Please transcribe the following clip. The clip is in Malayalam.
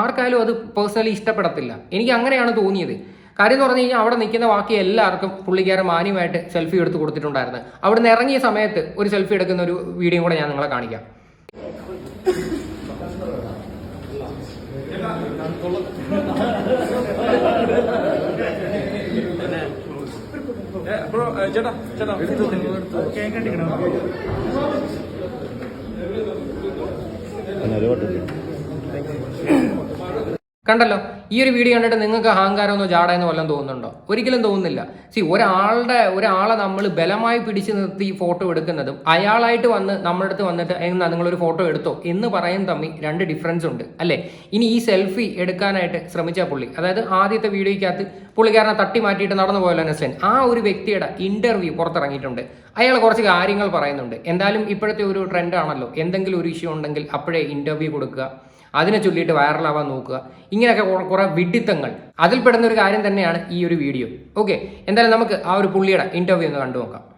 ആർക്കായാലും അത് പേഴ്സണലി ഇഷ്ടപ്പെടത്തില്ല. എനിക്ക് അങ്ങനെയാണ് തോന്നിയത്. കാര്യം എന്ന് പറഞ്ഞു കഴിഞ്ഞാൽ അവിടെ നിൽക്കുന്ന ബാക്കി എല്ലാവർക്കും പുള്ളിക്കാരൻ മാന്യമായിട്ട് സെൽഫി എടുത്ത് കൊടുത്തിട്ടുണ്ടായിരുന്നു. അവിടെ നിന്ന് ഇറങ്ങിയ സമയത്ത് ഒരു സെൽഫി എടുക്കുന്ന ഒരു വീഡിയോ കൂടെ ഞാൻ നിങ്ങളെ കാണിക്കാം. ചേട്ടാ ചേട്ടാ. ചേട്ടാ കണ്ടല്ലോ? ഈ ഒരു വീഡിയോ കണ്ടിട്ട് നിങ്ങൾക്ക് അഹങ്കാരമൊന്നോ ജാടയെന്നോ വല്ലതും തോന്നുന്നുണ്ടോ? ഒരിക്കലും തോന്നുന്നില്ല. സി ഒരാളുടെ ഒരാളെ നമ്മൾ ബലമായി പിടിച്ചു നിർത്തി ഫോട്ടോ എടുക്കുന്നതും അയാളായിട്ട് വന്ന് നമ്മുടെ അടുത്ത് വന്നിട്ട് എന്നാ നിങ്ങളൊരു ഫോട്ടോ എടുത്തോ എന്ന് പറയുന്ന തമ്മിൽ രണ്ട് ഡിഫറൻസ് ഉണ്ട് അല്ലേ? ഇനി ഈ സെൽഫി എടുക്കാനായിട്ട് ശ്രമിച്ച പുള്ളി. അതായത് ആദ്യത്തെ വീഡിയോയ്ക്കകത്ത് പുള്ളിക്കാരനെ തട്ടി മാറ്റിയിട്ട് നടന്നു പോയല്ലോ നെസ്ലൻ ആ ഒരു വ്യക്തിയുടെ ഇന്റർവ്യൂ പുറത്തിറങ്ങിയിട്ടുണ്ട്. അയാൾ കുറച്ച് കാര്യങ്ങൾ പറയുന്നുണ്ട്. എന്തായാലും ഇപ്പോഴത്തെ ഒരു ട്രെൻഡ് ആണല്ലോ. എന്തെങ്കിലും ഒരു ഇഷ്യൂ ഉണ്ടെങ്കിൽ അപ്പോഴേ ഇന്റർവ്യൂ കൊടുക്കുക. അതിനെ ചൊല്ലിയിട്ട് വൈറലാവാൻ നോക്കുക. ഇങ്ങനെയൊക്കെ കുറെ- വിഡിത്തങ്ങൾ. അതിൽപ്പെടുന്ന ഒരു കാര്യം തന്നെയാണ് ഈ ഒരു വീഡിയോ. ഓക്കെ എന്തായാലും നമുക്ക് ആ ഒരു പുള്ളിയുടെ ഇന്റർവ്യൂ ഒന്ന് കണ്ടു നോക്കാം